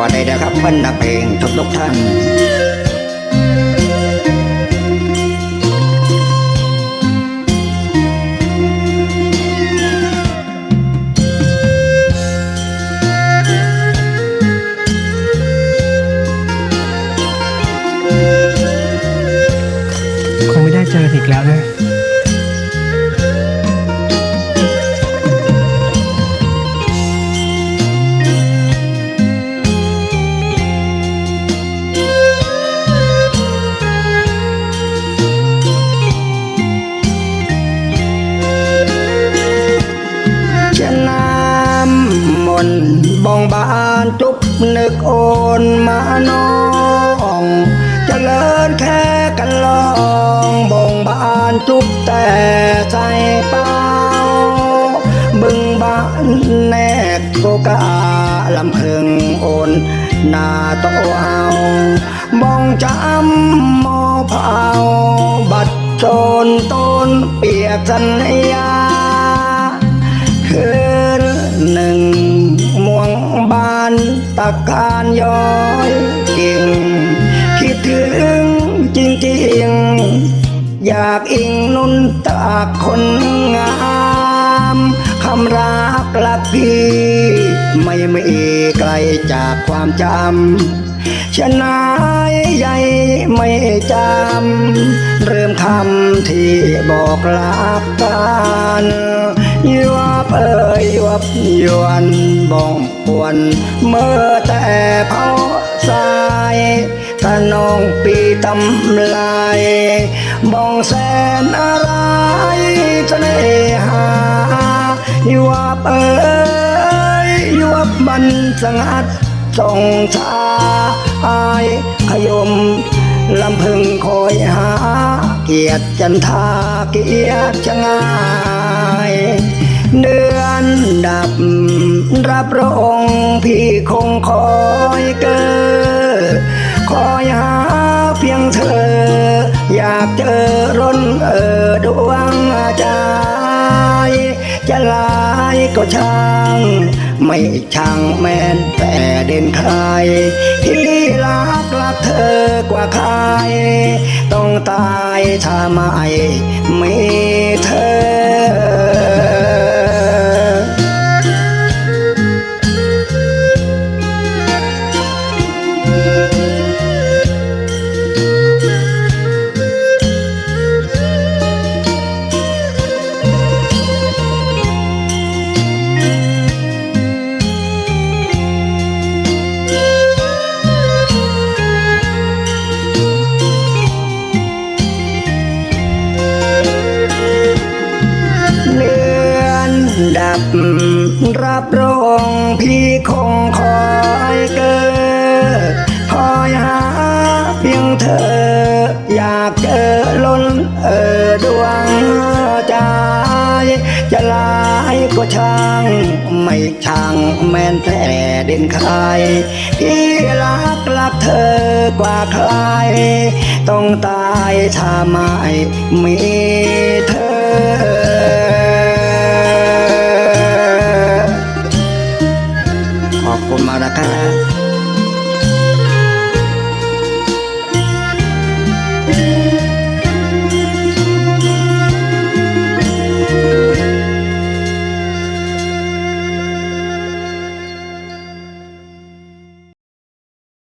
วัสดีนะครับเพื่อนนักเพลงทุกทุกท่าน คงไม่ได้เจอกันอีกแล้วนะ น้ำมนบองบานจุบนึกโอนมาน้องเจริญแค่กันลองบองบานจุบแต่ใจเปล่าบึงบานแนกโกกาลำพึงโอนนาโตเอาบองจำมอเผาบัดโจนต้นเปียกสัญญา หนึ่งม่วงบานตะการย้อยกิ่งคิดถึงจริงจริงอยากอิงนุ่นตากคนงามคำรักลักพี่ ไม่มีไกลจากความจำ ชนะใหญ่ไม่จำ เริ่มคำที่บอกลักกันยวบเอ่ยยวบยวนบ้องปวนเมื่อแต่เผาสายตะนองปีตำลายบ้องแสนอะไรเสน่หายวบเอ่ยยวบมันสงัด ส่องชาอายขยมลำพึงคอยหา เกียรติจันทาเกียรติชงายเดือนดับรับรองพี่คงคอยเกิดคอยหาเพียงเธอ อยากเจอร้นเออดวงใจจะลายก็ช่าง ไม่ช่างแม้นแต่ เด่นใครที่รักรักเธอกว่าใคร ต้องตายถ้าไม่มีเธอ ดับ รับรองพี่คงคอยเกิดคอยหาเพียงเธอ อยากเจอล้นเออดวงใจจะลายก็ช่าง ไม่ช่างแม้นแต่เด่นใครพี่รักรักเธอกว่าใคร ต้องตายถ้าไม่มีเธอ